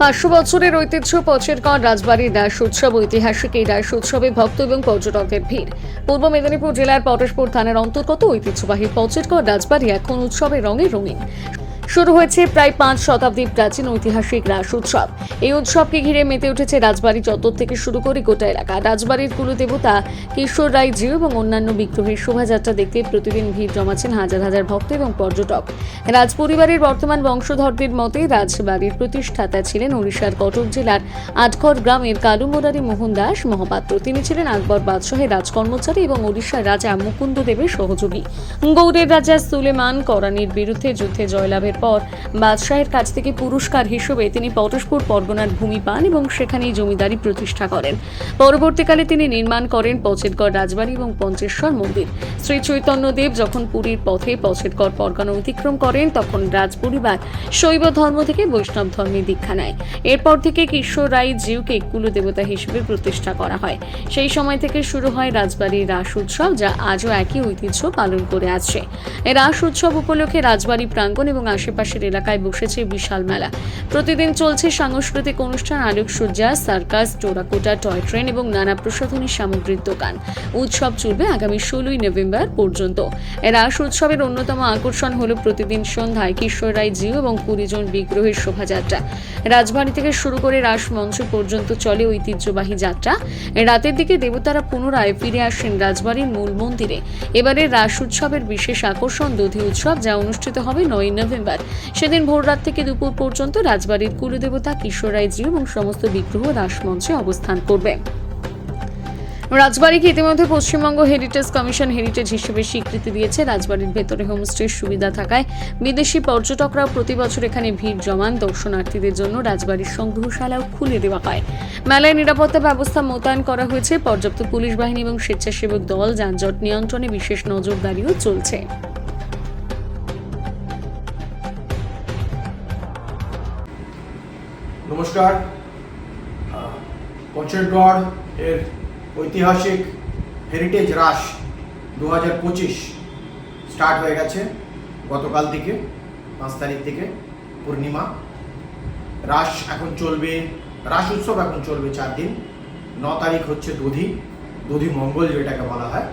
পাঁচশো বছরের ঐতিহ্য পচেরগড় রাজবাড়ির দাস উৎসব, ঐতিহাসিক এই দাস উৎসবে ভক্ত এবং পর্যটকদের ভিড়। পূর্ব মেদিনীপুর জেলার পটেশপুর থানার অন্তর্গত ঐতিহ্যবাহী পচেরগড় রাজবাড়ি এখন উৎসবের রঙে রঙিন। শুরু হয়েছে প্রায় পাঁচ শতাব্দী প্রাচীন ঐতিহাসিক রাস উৎসব। এই উৎসবকে ঘিরে মেতে উঠেছে রাজবাড়ি চত্বর থেকে শুরু করে গোটা এলাকা। রাজবাড়ির কুলদেবতা কিশোর রায় জিউ এবং অন্যান্য বিগ্রহের শোভাযাত্রা দেখতে প্রতিদিন ভিড় জমাচ্ছেন হাজার হাজার ভক্ত এবং পর্যটক। রাজ পরিবারের বর্তমান বংশধরদের মতে রাজবাড়ির প্রতিষ্ঠাতা ছিলেন ওড়িশার কটক জেলার আটঘর গ্রামের কালুমোরারি মোহন দাস মহাপাত্র। তিনি ছিলেন আকবর বাদশাহের রাজকর্মচারী এবং ওড়িশার রাজা মুকুন্দ দেবের সহযোগী। গৌড়ের রাজা সুলেমান করানির বিরুদ্ধে যুদ্ধে জয়লাভের পর বাদশাহের কাছ থেকে পুরস্কার হিসেবে তিনি পটশপুর পরগনার ভূমি পান এবং সেখানেই জমিদারি প্রতিষ্ঠা করেন। পরবর্তীকালে তিনি নির্মাণ করেন পচেটগড় রাজবাড়ি এবং পঞ্চেশ্বর মন্দির। শ্রী চৈতন্যদেব যখন পুরীর পথে পচেটগড় পরগনা অতিক্রম করেন, তখন রাজপরিবার শৈব ধর্ম থেকে বৈষ্ণব ধর্মে দীক্ষা নেয়। এরপর থেকে কিশোর রায় জিউকে কুলদেবতা হিসেবে প্রতিষ্ঠা করা হয়। সেই সময় থেকে শুরু হয় রাজবাড়ির রাস উৎসব, যা আজও একই ঐতিহ্য পালন করে এই রাস উৎসব উপলক্ষে রাজবাড়ি প্রাঙ্গণ এবং আশেপাশের এলাকায় বসেছে বিশাল মেলা। প্রতিদিন চলছে সাংস্কৃতিক অনুষ্ঠান, আলোকসজ্জা, সার্কাস, টোরাকোটা, টয় ট্রেন এবং নানা প্রসাধনী সামগ্রীর দোকান। উৎসব চলবে আগামী ষোলোই নভেম্বর পর্যন্ত। এই রাস উৎসবের অন্যতম আকর্ষণ হল প্রতিদিন সন্ধ্যায় কিশোর রায় জিও এবং কুড়ি জন বিগ্রহের শোভাযাত্রা। রাজবাড়ি থেকে শুরু করে রাস মঞ্চ পর্যন্ত চলে ঐতিহ্যবাহী যাত্রা। রাতের দিকে দেবতারা পুনরায় ফিরে আসেন রাজবাড়ির মূল মন্দিরে। এবারের রাস উৎসবের বিশেষ আকর্ষণ দধি উৎসব যা অনুষ্ঠিত হবে নয় নভেম্বর। সেদিন ভোররাত থেকে দুপুর পর্যন্ত রাজবাড়ির কুলদেবতা, কিশোর রায় এবং সমস্ত বিগ্রহ রাসমঞ্চে অবস্থান করবে। রাজবাড়িকে ইতিমধ্যে পশ্চিমবঙ্গ হেরিটেজ কমিশন হেরিটেজ হিসেবে স্বীকৃতি দিয়েছে। রাজবাড়ির ভেতরে হোমস্টের সুবিধা থাকায় বিদেশি পর্যটকরাও প্রতি বছর এখানে ভিড় জমান। দর্শনার্থীদের জন্য রাজবাড়ির সংগ্রহশালাও খুলে দেওয়া হয়। মেলায় নিরাপত্তা ব্যবস্থা মোতায়েন করা হয়েছে। পর্যাপ্ত পুলিশ বাহিনী এবং স্বেচ্ছাসেবক দল যানজট নিয়ন্ত্রণে বিশেষ নজরদারিও চলছে। নমস্কার। পঞ্চগড় এর ঐতিহাসিক হেরিটেজ রাস দু হাজার পঁচিশ স্টার্ট হয়ে গেছে গতকাল থেকে, পাঁচ তারিখ থেকে, পূর্ণিমা। রাস এখন চলবে রাস উৎসব এখন চলবে চার দিন। ন তারিখ হচ্ছে দধি দধি মঙ্গল যেটাকে বলা হয়।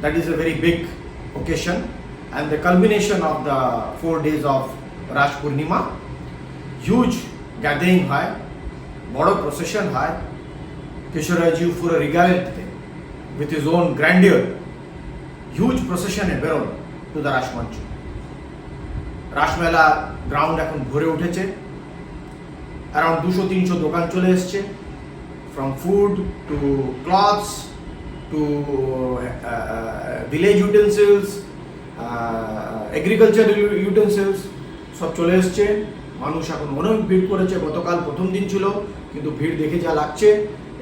That is a very big occasion and the culmination of the four days of Ras Purnima. Huge gathering হয়, বড় প্রসেশন হয় কিশোরাজি পুরো রিগালেন্টতে with his own grandeur huge প্রসেশনে বেরোন দ্য রাসমঞ্চ। রাসমেলা গ্রাউন্ড এখন ভরে উঠেছে অ্যারাউন্ড দুশো তিনশো দোকান চলে এসছে from food to clothes to village utensils agriculture utensils সব চলে এসছে। মানুষ এখন অনেক ভিড় করেছে, গতকাল প্রথম দিন ছিল, কিন্তু ভিড় দেখে যা লাগছে,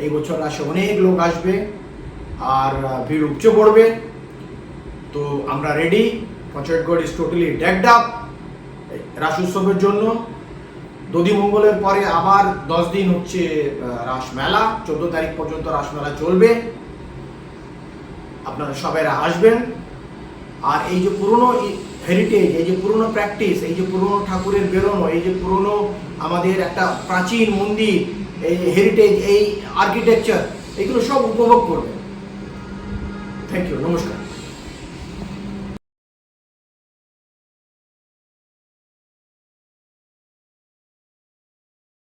এই বছর আসে অনেক লোক আসবে আর ভিড় উপচে পড়বে। তো আমরা ready Panchayetgarh is totally decked up Ras উৎসবের জন্য। দধিমঙ্গলের পরে আবার দশ দিন হচ্ছে রাসমেলা চোদ্দ তারিখ পর্যন্ত রাসমেলা চলবে। আপনারা সবাই আসবেন। আর এই যে পুরনো হেরিটেজ এই যে পুরনো প্র্যাকটিস এই যে পুরনো ঠাকুরের বেরোনো, এই যে পুরনো আমাদের একটা প্রাচীন মন্দির, এই হেরিটেজ এই আর্কিটেকচার এগুলো সব উপভোগ করবে থ্যাংক ইউ নমস্কার।